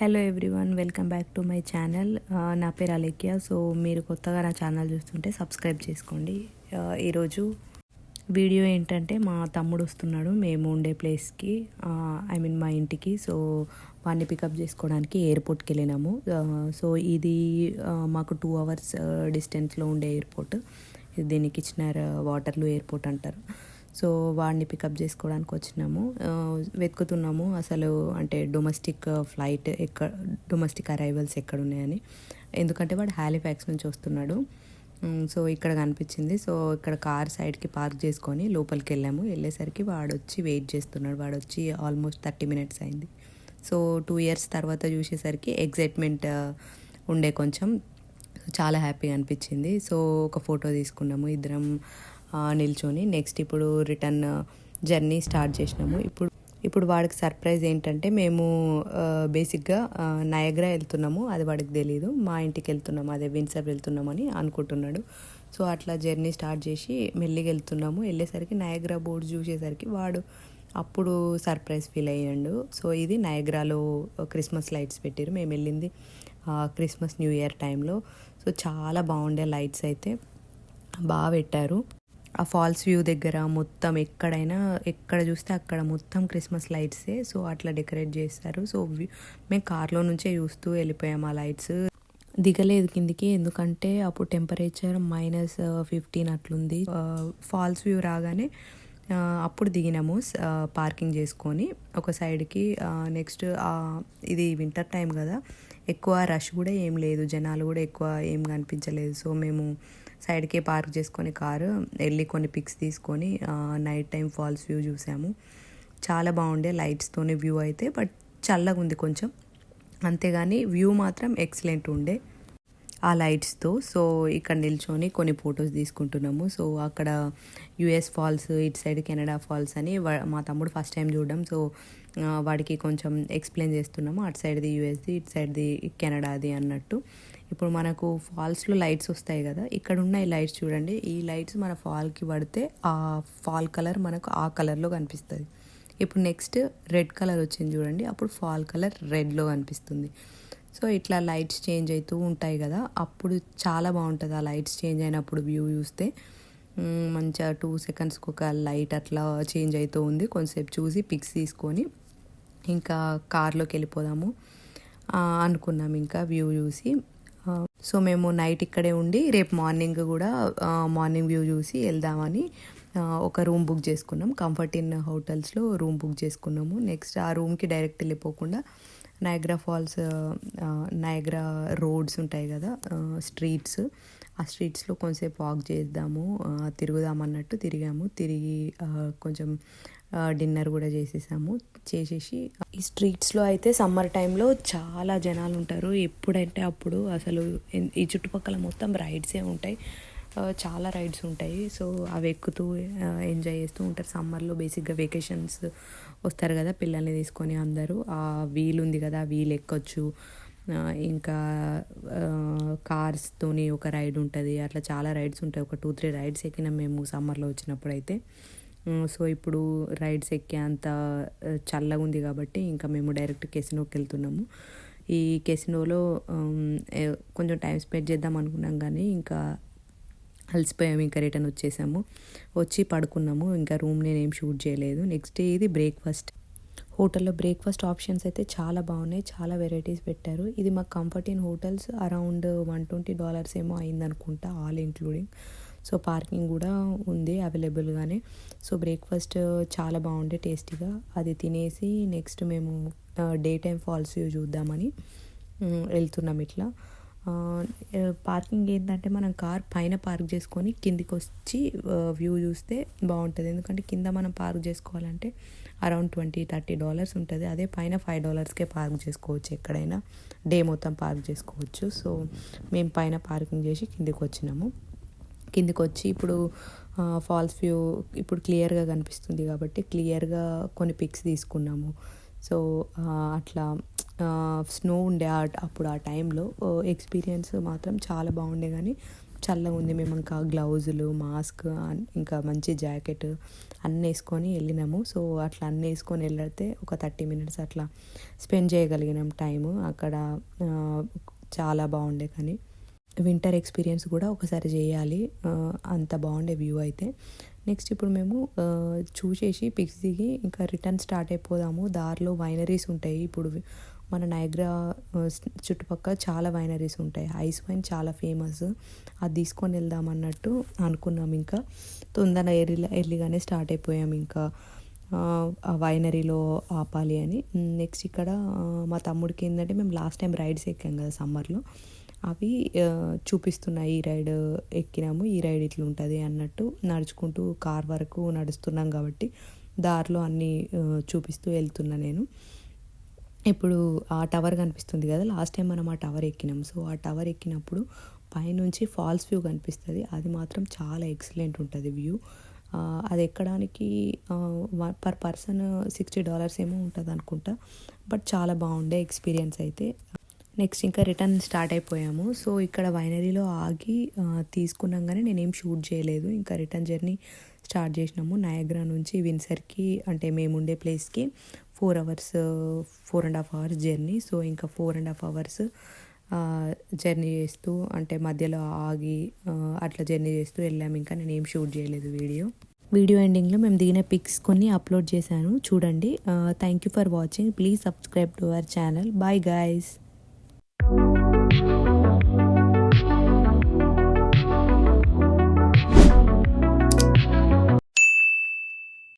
Hello everyone welcome back to my channel నా పేరు Alekhya so మీరు కొత్తగా నా ఛానల్ చూస్తుంటే సబ్స్క్రైబ్ చేసుకోండి. Uh, ఈరోజు వీడియో ఏంటంటే మా తమ్ముడు వస్తున్నాడు మేము ఉండే ప్లేస్కి ఐ మీన్ మా ఇంటికి. సో వాడిని పికప్ చేసుకోవడానికి ఎయిర్పోర్ట్కి వెళ్ళినాము. Uh, సో ఇది uh, మాకు టూ అవర్స్ డిస్టెన్స్లో ఉండే ఎయిర్పోర్ట్ దీనికి ఇచ్చిన వాటర్లు ఎయిర్పోర్ట్ అంటారు. సో వాడిని పికప్ చేసుకోవడానికి వచ్చినాము. వెతుకుతున్నాము. అసలు అంటే డొమెస్టిక్ ఫ్లైట్ ఎక్కడ డొమెస్టిక్ అరైవల్స్ ఎక్కడ ఉన్నాయని ఎందుకంటే వాడు హ్యాలిఫ్యాక్స్ నుంచి వస్తున్నాడు. సో ఇక్కడ కనిపించింది. సో ఇక్కడ కార్ సైడ్కి పార్క్ చేసుకొని లోపలికి వెళ్ళాము. వెళ్ళేసరికి వాడు వచ్చి వెయిట్ చేస్తున్నాడు. వాడు వచ్చి ఆల్మోస్ట్ థర్టీ మినిట్స్ అయింది. సో టూ ఇయర్స్ తర్వాత చూసేసరికి ఎగ్జైట్మెంట్ ఉండే కొంచెం. చాలా హ్యాపీగా అనిపించింది. సో ఒక ఫోటో తీసుకున్నాము. ఇద్దరం నిల్చొని నెక్స్ట్ ఇప్పుడు రిటర్న్ జర్నీ స్టార్ట్ చేసినాము. ఇప్పుడు ఇప్పుడు వాడికి సర్ప్రైజ్ ఏంటంటే మేము బేసిక్గా నయగ్రా వెళ్తున్నాము. అది వాడికి తెలియదు మా ఇంటికి వెళ్తున్నాము. అదే విన్సర్ వెళ్తున్నామని అనుకుంటున్నాడు. సో అట్లా జర్నీ స్టార్ట్ చేసి మెల్లిగా వెళ్తున్నాము. వెళ్ళేసరికి నయగ్రా బోర్డు చూసేసరికి వాడు అప్పుడు సర్ప్రైజ్ ఫీల్ అయ్యాడు. సో ఇది నయగ్రాలో క్రిస్మస్ లైట్స్ పెట్టారు. మేము వెళ్ళింది క్రిస్మస్ న్యూ ఇయర్ టైంలో. సో చాలా బాగుండే లైట్స్ అయితే బాగా పెట్టారు. ఆ ఫాల్స్ వ్యూ దగ్గర మొత్తం ఎక్కడైనా ఎక్కడ చూస్తే అక్కడ మొత్తం క్రిస్మస్ లైట్సే. సో అట్లా డెకరేట్ చేస్తారు. సో వ్యూ- మేము కార్లో నుంచే చూస్తూ వెళ్ళిపోయాం ఆ లైట్స్. దిగలేదు కిందికి. ఎందుకంటే అప్పుడు టెంపరేచర్ మైనస్ ఫిఫ్టీన్ అట్లుంది. ఫాల్స్ వ్యూ రాగానే అప్పుడు దిగినాము పార్కింగ్ చేసుకొని. ఒక సైడ్కి నెక్స్ట్ ఇది వింటర్ టైం కదా ఎక్కువ రష్ కూడా ఏం లేదు. జనాలు కూడా ఎక్కువ ఏం కనిపించలేదు. సో మేము సైడ్కే పార్క్ చేసుకొని కారు వెళ్ళి కొన్ని పిక్స్ తీసుకొని నైట్ టైం ఫాల్స్ వ్యూ చూసాము. చాలా బాగుండే లైట్స్తోనే వ్యూ అయితే బట్ చల్లగా ఉంది కొంచెం. అంతేగాని వ్యూ మాత్రం ఎక్సలెంట్ ఉండే ఆ లైట్స్తో. సో ఇక్కడ నిల్చొని కొన్ని ఫొటోస్ తీసుకుంటున్నాము. సో అక్కడ యుఎస్ ఫాల్స్ ఇటు సైడ్ కెనడా ఫాల్స్ అని మా తమ్ముడు ఫస్ట్ టైం చూడడం. సో వాడికి కొంచెం ఎక్స్ప్లెయిన్ చేస్తున్నాము. అటు సైడ్ది యుఎస్ది ఇటు సైడ్ది కెనడాది అన్నట్టు. ఇప్పుడు మనకు ఫాల్స్లో లైట్స్ వస్తాయి కదా ఇక్కడ ఉన్న ఈ లైట్స్ చూడండి. ఈ లైట్స్ మన ఫాల్కి పడితే ఆ ఫాల్ కలర్ మనకు ఆ కలర్లో కనిపిస్తుంది. ఇప్పుడు నెక్స్ట్ రెడ్ కలర్ వచ్చింది చూడండి. అప్పుడు ఫాల్ కలర్ రెడ్లో కనిపిస్తుంది. సో ఇట్లా లైట్స్ చేంజ్ అవుతూ ఉంటాయి కదా అప్పుడు చాలా బాగుంటుంది ఆ లైట్స్ చేంజ్ అయినప్పుడు వ్యూ చూస్తే. మంచిగా టూ సెకండ్స్కి ఒక లైట్ అట్లా చేంజ్ అవుతూ ఉంది. కొంతసేపు చూసి పిక్స్ తీసుకొని ఇంకా కార్లోకి వెళ్ళిపోదాము అనుకున్నాం ఇంకా వ్యూ చూసి. సో మేము నైట్ ఇక్కడే ఉండి రేపు మార్నింగ్ కూడా మార్నింగ్ వ్యూ చూసి వెళ్దామని ఒక రూమ్ బుక్ చేసుకున్నాం. కంఫర్ట్ ఇన్ హోటల్స్లో రూమ్ బుక్ చేసుకున్నాము. నెక్స్ట్ ఆ రూమ్కి డైరెక్ట్ వెళ్ళిపోకుండా Niagara Falls Niagara Niagara roads ఉంటాయి కదా uh, స్ట్రీట్స్ ఆ స్ట్రీట్స్లో కొంచెంసేపు వాక్ చేద్దాము uh, తిరుగుదాం అన్నట్టు తిరిగాము. తిరిగి uh, కొంచెం డిన్నర్ కూడా చేసేసాము. చేసేసి ఈ స్ట్రీట్స్లో అయితే సమ్మర్ టైంలో చాలా జనాలు ఉంటారు. ఎప్పుడంటే అప్పుడు అసలు ఈ చుట్టుపక్కల మొత్తం రైడ్సే ఉంటాయి. చాలా రైడ్స్ ఉంటాయి. సో అవి ఎక్కుతూ ఎంజాయ్ చేస్తూ ఉంటారు. సమ్మర్లో బేసిక్గా వెకేషన్స్ వస్తారు కదా పిల్లల్ని తీసుకొని అందరూ. ఆ వీల్ ఉంది కదా ఆ వీల్ ఎక్కొచ్చు. ఇంకా కార్స్తోని ఒక రైడ్ ఉంటుంది. అట్లా చాలా రైడ్స్ ఉంటాయి. ఒక టూ త్రీ రైడ్స్ ఎక్కినాం మేము సమ్మర్లో వచ్చినప్పుడు అయితే సో ఇప్పుడు రైడ్స్ ఎక్కే అంత చల్లగా ఉంది కాబట్టి ఇంకా మేము డైరెక్ట్ కెసినోకి వెళ్తున్నాము. ఈ కెసినోలో కొంచెం టైం స్పెండ్ చేద్దాం అనుకున్నాం కానీ ఇంకా అలసిపోయాము ఇంకా రిటర్న్ వచ్చేసాము. వచ్చి పడుకున్నాము ఇంకా రూమ్ నేనేం షూట్ చేయలేదు. నెక్స్ట్ డే ఇది బ్రేక్ఫాస్ట్. హోటల్లో బ్రేక్ఫాస్ట్ ఆప్షన్స్ అయితే చాలా బాగున్నాయి చాలా వెరైటీస్ పెట్టారు. ఇది మాకు comfort inn hotels around one twenty dollars ఏమో అయిందనుకుంటా ఆల్ ఇంక్లూడింగ్. సో పార్కింగ్ కూడా ఉంది అవైలబుల్గానే. సో బ్రేక్ఫాస్ట్ చాలా బాగుండే టేస్టీగా. అది తినేసి నెక్స్ట్ మేము డే టైం ఫాల్స్ చూద్దామని వెళ్తున్నాం ఇట్లా. పార్కింగ్ ఏంటంటే మనం కార్ పైన పార్క్ చేసుకొని కిందికి వచ్చి వ్యూ చూస్తే బాగుంటుంది. ఎందుకంటే కింద మనం పార్క్ చేసుకోవాలంటే అరౌండ్ ట్వంటీ థర్టీ డాలర్స్ ఉంటుంది. అదే పైన ఫైవ్ డాలర్స్కే పార్క్ చేసుకోవచ్చు ఎక్కడైనా. డే మొత్తం పార్క్ చేసుకోవచ్చు. సో మేము పైన పార్కింగ్ చేసి కిందికి వచ్చినాము కిందికి వచ్చి ఇప్పుడు ఫాల్స్ వ్యూ ఇప్పుడు క్లియర్గా కనిపిస్తుంది కాబట్టి క్లియర్గా కొన్ని పిక్స్ తీసుకున్నాము. సో అట్లా స్నో ఉండే ఆ- అప్పుడు ఆ టైంలో ఎక్స్పీరియన్స్ మాత్రం చాలా బాగుండే కానీ చల్లగా ఉంది. మేము ఇంకా గ్లౌజులు మాస్క్ ఇంకా మంచి జాకెట్ అన్నీ వేసుకొని వెళ్ళినాము. సో అట్లా అన్నీ వేసుకొని వెళ్ళితే ఒక థర్టీ మినిట్స్ అట్లా స్పెండ్ చేయగలిగినాం టైము అక్కడ చాలా బాగుండే కానీ వింటర్ ఎక్స్పీరియన్స్ కూడా ఒకసారి చేయాలి. అంత బాగుండే వ్యూ అయితే. నెక్స్ట్ ఇప్పుడు మేము చూసేసి పిక్స్ దిగి ఇంకా రిటర్న్ స్టార్ట్ అయిపోదాము. దారిలో వైనరీస్ ఉంటాయి. ఇప్పుడు మన నైగ్రా చుట్టుపక్కల చాలా వైనరీస్ ఉంటాయి. ఐస్ వైన్ చాలా ఫేమస్. అది తీసుకొని వెళ్దాం అన్నట్టు అనుకున్నాం ఇంకా. తొందర ఎర్లీ ఎర్లీగానే స్టార్ట్ అయిపోయాం ఇంకా. ఆ, వైనరీలో ఆపాలి అని. నెక్స్ట్ ఇక్కడ మా తమ్ముడికి ఏంటంటే మేము లాస్ట్ టైం రైడ్స్ ఎక్కాం కదా సమ్మర్లో. అవి చూపిస్తున్నాయి. ఈ రైడ్ ఎక్కినాము. ఈ రైడ్ ఇట్లా ఉంటుంది అన్నట్టు నడుచుకుంటూ కార్ వరకు నడుస్తున్నాం కాబట్టి దారిలో అన్నీ చూపిస్తూ వెళ్తున్నా నేను. ఇప్పుడు ఆ టవర్ కనిపిస్తుంది కదా లాస్ట్ టైం మనం ఆ టవర్ ఎక్కినాం. సో ఆ టవర్ ఎక్కినప్పుడు పైనుంచి ఫాల్స్ వ్యూ కనిపిస్తుంది. అది మాత్రం చాలా ఎక్సలెంట్ ఉంటుంది వ్యూ అది ఎక్కడానికి పర్ పర్సన్ సిక్స్టీ డాలర్స్ ఏమో ఉంటుంది అనుకుంటా. బట్ చాలా బాగుండే ఎక్స్పీరియన్స్ అయితే. నెక్స్ట్ ఇంకా రిటర్న్ స్టార్ట్ అయిపోయాము. సో ఇక్కడ వైనరీలో ఆగి తీసుకున్నాగానే నేనేం షూట్ చేయలేదు. ఇంకా రిటర్న్ జర్నీ స్టార్ట్ చేసినాము. నయగ్రా నుంచి విన్సర్కి అంటే మేము ఉండే ప్లేస్కి four hours four and half hours journey. So ఇంకా four and half hours journey చేస్తూ అంటే మధ్యలో ఆగి అట్లా జర్నీ చేస్తూ వెళ్ళాము ఇంకా నేను ఏం షూట్ చేయలేదు వీడియో. వీడియో ఎండింగ్లో మేము దిగిన పిక్స్ కొన్ని అప్లోడ్ చేశాను. చూడండి. Thank you for watching. Please subscribe to our channel. Bye guys.